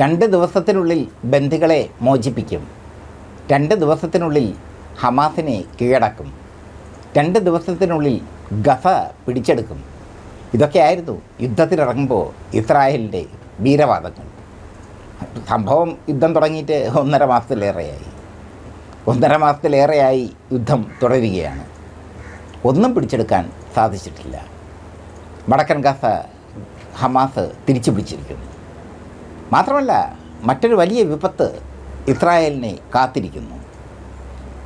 രണ്ട് ദിവസത്തിനുള്ളിൽ ബന്ദികളെ മോചിപ്പിക്കും. രണ്ട് ദിവസത്തിനുള്ളിൽ ഹമാസിനെ കീഴടക്കും. രണ്ട് ദിവസത്തിനുള്ളിൽ ഗസ പിടിച്ചെടുക്കും. ഇതൊക്കെയായിരുന്നു യുദ്ധത്തിനിറങ്ങുമ്പോൾ ഇസ്രായേലിന്റെ വീരവാദങ്ങൾ. സംഭവം യുദ്ധം തുടങ്ങിയിട്ട് ഒന്നര മാസത്തിലേറെയായി. ഒന്നര മാസത്തിലേറെയായി യുദ്ധം തുടരുകയാണ്. ഒന്നും പിടിച്ചെടുക്കാൻ സാധിച്ചിട്ടില്ല. വടക്കൻ ഗസ ഹമാസ് തിരിച്ചു പിടിച്ചിരിക്കുന്നു മാത്രമല്ല മറ്റൊരു വലിയ വിപത്ത് ഇസ്രായേലിനെ കാത്തിരിക്കുന്നു.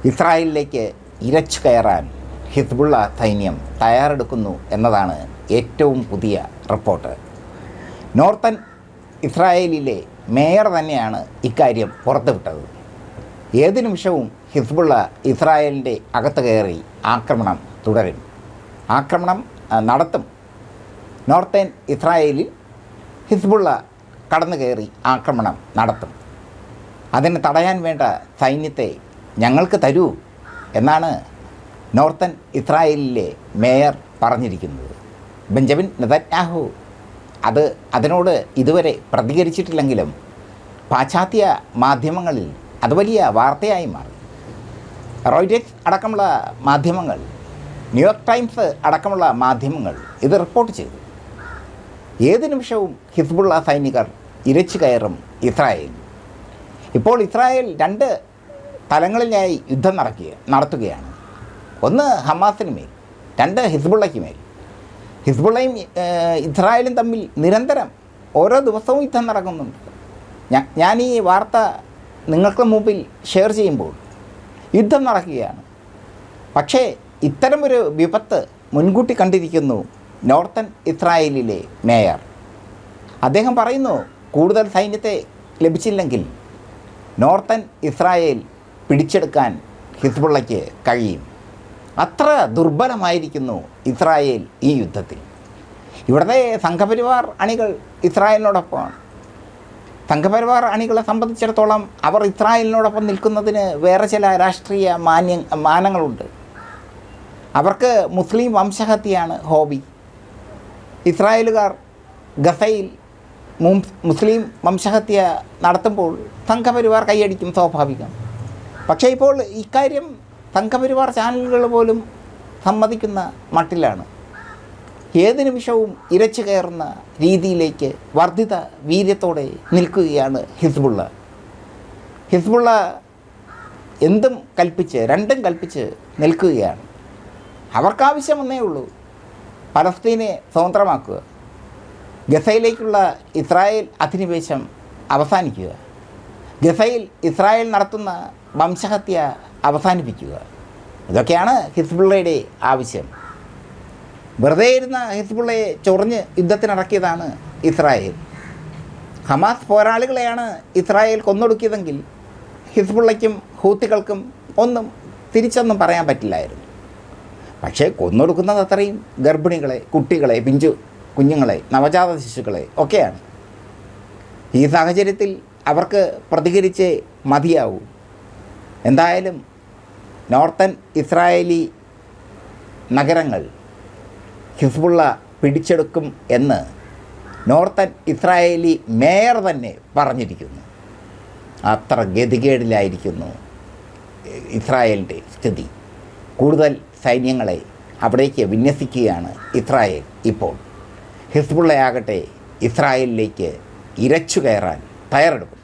ഇസ്രായേലിലേക്ക് ഇരച്ചു കയറാൻ ഹിസ്ബുള്ള സൈന്യം തയ്യാറെടുക്കുന്നു എന്നതാണ് ഏറ്റവും പുതിയ റിപ്പോർട്ട്. നോർത്തൻ ഇസ്രായേലിലെ മേയർ തന്നെയാണ് ഇക്കാര്യം പുറത്തുവിട്ടത്. ഏത് നിമിഷവും ഹിസ്ബുള്ള ഇസ്രായേലിന്റെ അകത്ത് കയറി ആക്രമണം തുടരും. ആക്രമണം നടത്തും. നോർത്തേൺ ഇസ്രായേലിൽ ഹിസ്ബുള്ള കടന്നു കയറി ആക്രമണം നടത്തും. അതിന് തടയാൻ വേണ്ട സൈന്യത്തെ ഞങ്ങൾക്ക് തരൂ എന്നാണ് നോർത്തൻ ഇസ്രായേലിലെ മേയർ പറഞ്ഞിരിക്കുന്നത്. ബെഞ്ചമിൻ നെതന്യാഹു അത് അതിനോട് ഇതുവരെ പ്രതികരിച്ചിട്ടില്ലെങ്കിലും പാശ്ചാത്യ മാധ്യമങ്ങളിൽ അത് വലിയ വാർത്തയായി മാറി. റോയിറ്റേഴ്സ് അടക്കമുള്ള മാധ്യമങ്ങൾ ന്യൂയോർക്ക് ടൈംസ് അടക്കമുള്ള മാധ്യമങ്ങൾ ഇത് റിപ്പോർട്ട് ചെയ്തു. ഏത് നിമിഷവും ഹിസ്ബുള്ള സൈനികർ ഇരച്ചു കയറും ഇസ്രായേൽ. ഇപ്പോൾ ഇസ്രായേൽ രണ്ട് തലങ്ങളിലായി യുദ്ധം നടക്കുക നടത്തുകയാണ്. ഒന്ന് ഹമാസിന് മേൽ രണ്ട് ഹിസ്ബുള്ളയ്ക്ക് മേൽ. ഹിസ്ബുള്ളയും ഇസ്രായേലും തമ്മിൽ നിരന്തരം ഓരോ ദിവസവും യുദ്ധം നടക്കുന്നുണ്ട്. ഞാൻ ഈ വാർത്ത നിങ്ങൾക്ക് മുമ്പിൽ ഷെയർ ചെയ്യുമ്പോൾ യുദ്ധം നടക്കുകയാണ്. പക്ഷേ ഇത്തരമൊരു വിപത്ത് മുൻകൂട്ടി കണ്ടിരിക്കുന്നു നോർത്തൻ ഇസ്രായേലിലെ മേയർ. അദ്ദേഹം പറയുന്നു കൂടുതൽ സൈന്യത്തെ ലഭിച്ചില്ലെങ്കിൽ നോർത്തൻ ഇസ്രായേൽ പിടിച്ചെടുക്കാൻ ഹിസ്ബുള്ളയ്ക്ക് കഴിയും. അത്ര ദുർബലമായിരിക്കുന്നു ഇസ്രായേൽ ഈ യുദ്ധത്തിൽ. ഇവിടുത്തെ സംഘപരിവാർ അണികൾ ഇസ്രായേലിനോടൊപ്പമാണ് സംഘപരിവാർ അണികളെ സംബന്ധിച്ചിടത്തോളം അവർ ഇസ്രായേലിനോടൊപ്പം നിൽക്കുന്നതിന് വേറെ ചില രാഷ്ട്രീയ മാന്യ മാനങ്ങളുണ്ട്. അവർക്ക് മുസ്ലിം വംശഹത്യയാണ് ഹോബി. ഇസ്രായേലുകാർ ഗസയിൽ മുസ്ലിം വംശഹത്യ നടത്തുമ്പോൾ സംഘപരിവാർ കൈയടിക്കും സ്വാഭാവികം. പക്ഷേ ഇപ്പോൾ ഇക്കാര്യം സംഘപരിവാർ ചാനലുകൾ പോലും സമ്മതിക്കുന്ന മട്ടിലാണ്. ഏത് നിമിഷവും ഇരച്ചു കയറുന്ന രീതിയിലേക്ക് വർദ്ധിത വീര്യത്തോടെ നിൽക്കുകയാണ് ഹിസ്ബുള്ള. ഹിസ്ബുള്ള എന്തും കൽപ്പിച്ച് രണ്ടും കൽപ്പിച്ച് നിൽക്കുകയാണ്. അവർക്കാവശ്യം ഒന്നേ ഉള്ളൂ. പലസ്തീനെ സ്വതന്ത്രമാക്കുക. ഗസയിലേക്കുള്ള ഇസ്രായേൽ അധിനിവേശം അവസാനിക്കുക. ഗസയിൽ ഇസ്രായേൽ നടത്തുന്ന വംശഹത്യ അവസാനിപ്പിക്കുക. ഇതൊക്കെയാണ് ഹിസ്ബുള്ളയുടെ ആവശ്യം. വെറുതെ ഇരുന്ന ഹിസ്ബുള്ളയെ ചൊറിഞ്ഞ് യുദ്ധത്തിനിറക്കിയതാണ് ഇസ്രായേൽ. ഹമാസ് പോരാളികളെയാണ് ഇസ്രായേൽ കൊന്നൊടുക്കിയതെങ്കിൽ ഹിസ്ബുള്ളയ്ക്കും ഹൂത്തികൾക്കും ഒന്നും തിരിച്ചൊന്നും പറയാൻ പറ്റില്ലായിരുന്നു. പക്ഷേ കൊന്നൊടുക്കുന്നത് അത്രയും ഗർഭിണികളെ കുട്ടികളെ പിഞ്ചു കുഞ്ഞുങ്ങളെ നവജാത ശിശുക്കളെ ഒക്കെയാണ്. ഈ സാഹചര്യത്തിൽ അവർക്ക് പ്രതികരിച്ച് മതിയാവൂ. എന്തായാലും നോർത്തൻ ഇസ്രായേലി നഗരങ്ങൾ ഹിസ്ബുള്ള പിടിച്ചെടുക്കും എന്ന് നോർത്തൻ ഇസ്രായേലി മേയർ തന്നെ പറഞ്ഞിരിക്കുന്നു. അത്ര ഗതികേടിലായിരിക്കുന്നു ഇസ്രായേലിന്റെ സ്ഥിതി. കൂടുതൽ സൈന്യങ്ങളെ അവിടേക്ക് വിന്യസിക്കുകയാണ് ഇസ്രായേൽ ഇപ്പോൾ. ഹിസ്ബുള്ളയാകട്ടെ ഇസ്രായേലിലേക്ക് ഇരച്ചു കയറാൻ തയ്യാറെടുക്കും